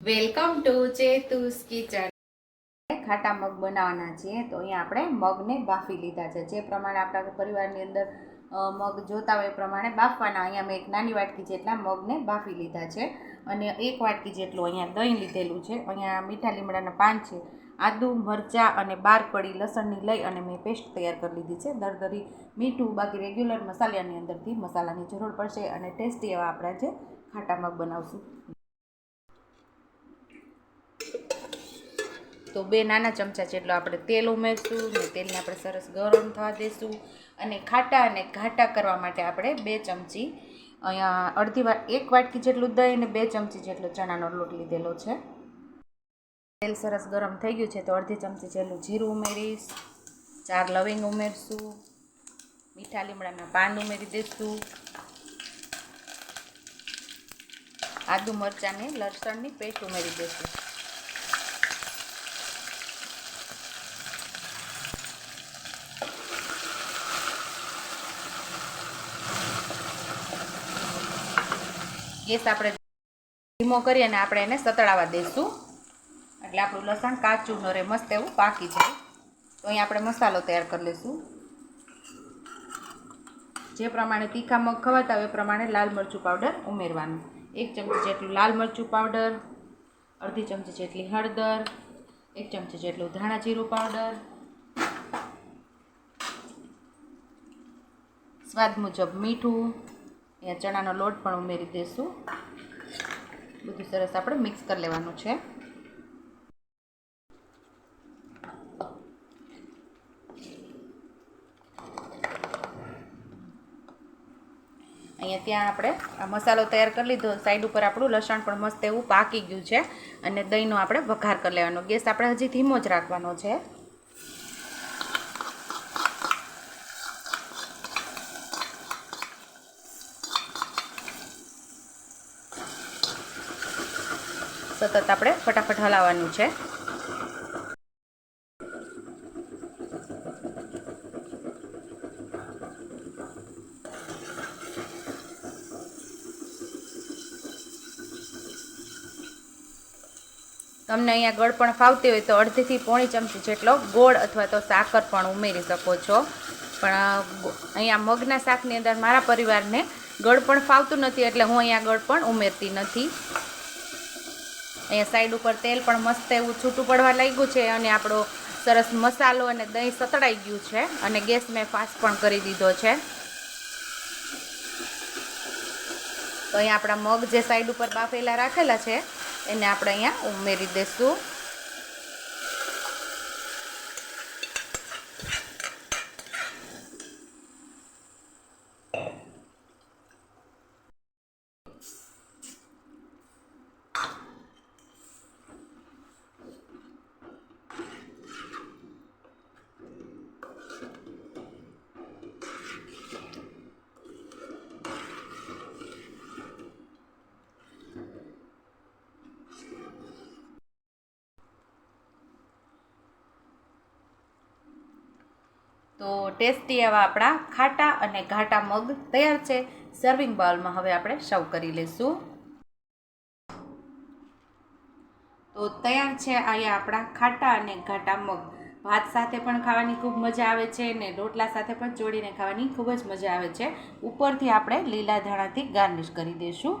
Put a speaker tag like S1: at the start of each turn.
S1: Welcome to ચેતુસ kitchen. ખાટા મગ બનાવવાના છીએ, તો અહીંયા આપણે મગને બાફી લીધા છે. જે પ્રમાણે આપણા પરિવારની અંદર મગ જોતા હોય એ પ્રમાણે બાફવાના. અહીંયા મેં એક નાની વાટકી જેટલા મગને બાફી લીધા છે અને એક વાટકી જેટલું અહીંયા દહીં લીધેલું છે. અહીંયા મીઠા લીમડાના પાન છે, આદુ, મરચાં અને બાર કડી લસણની લઈ અને મેં પેસ્ટ તૈયાર કરી લીધી છે. દરદરી મીઠું, બાકી રેગ્યુલર મસાલાની અંદરથી મસાલાની જરૂર પડશે અને ટેસ્ટી એવા આપણા જે ખાટા મગ બનાવશું. તો બે નાના ચમચા જેટલો આપણે તેલ ઉમેરશું ને તેલને આપણે સરસ ગરમ થવા દઈશું અને ખાટા અને ઘાટા કરવા માટે આપણે બે ચમચી, અહીંયા અડધી વા, એક વાટકી જેટલું દહીં અને બે ચમચી જેટલો ચણાનો લોટ લીધેલો છે. તેલ સરસ ગરમ થઈ ગયું છે તો અડધી ચમચી જેટલું જીરું ઉમેરીશ, ચાર લવિંગ ઉમેરશું, મીઠા લીમડાના પાન ઉમેરી દઈશું આદુ મરચાંની લસણની પેસ્ટ ઉમેરી દઈશું ગેસ આપણે ધીમો કરી અને આપણે એને સતળાવા દઈશું. એટલે આપણું લસણ કાચું ન રહે મસ્ત એવું પાકી જાય. તો અહીં આપણે મસાલો તૈયાર કરી લઈશું. જે પ્રમાણે તીખા મગ ખવાતા હોય એ પ્રમાણે લાલ મરચું પાવડર ઉમેરવાનું. એક ચમચી જેટલું લાલ મરચું પાવડર અડધી ચમચી જેટલી હળદર, એક ચમચી જેટલું ધાણા જીરું પાવડર સ્વાદ મુજબ મીઠું અહીંયા ચણાનો લોટ પણ ઉમેરી દઈશું બધું સરસ આપણે મિક્સ કરી લેવાનું છે. અહીંયા ત્યાં આપણે આ મસાલો તૈયાર કરી લીધો. સાઈડ ઉપર આપણું લસણ પણ મસ્ત એવું પાકી ગયું છે. અને દહીંનો આપણે વઘાર કરી લેવાનો. ગેસ આપણે હજી ધીમો જ રાખવાનો છે. સતત આપણે ફટાફટ હલાવવાનું છે. તમને અહીંયા ગળ પણ ફાવતી હોય તો અડધીથી પોણી ચમચી જેટલો ગોળ અથવા તો સાકર પણ ઉમેરી શકો છો. પણ અહીંયા મગના શાકની અંદર મારા પરિવારને ગળ પણ ફાવતું નથી એટલે હું અહીંયા ગળ પણ ઉમેરતી નથી. અહીંયા સાઈડ ઉપર તેલ પણ મસ્ત એવું છૂટું પડવા લાગ્યું છે અને આપણો સરસ મસાલો અને દહીં સતળાઈ ગયું છે અને ગેસ મેં ફાસ્ટ પણ કરી દીધો છે. તો અહીંયા આપણા મગ જે સાઈડ ઉપર બાફેલા રાખેલા છે, એને આપણે અહીંયા ઉમેરી દઈશું તો ટેસ્ટી એવા આપણા ખાટા અને ઘાટા મગ તૈયાર છે. સર્વિંગ બાઉલમાં હવે આપણે સર્વ કરી લઈશું. તો તૈયાર છે અહીંયા આપણા ખાટા અને ઘાટા મગ. ભાત સાથે પણ ખાવાની ખૂબ મજા આવે છે ને રોટલા સાથે પણ ચોળીને ખાવાની ખૂબ જ મજા આવે છે. ઉપરથી આપણે લીલા ધાણાથી ગાર્નિશ કરી દઈશું.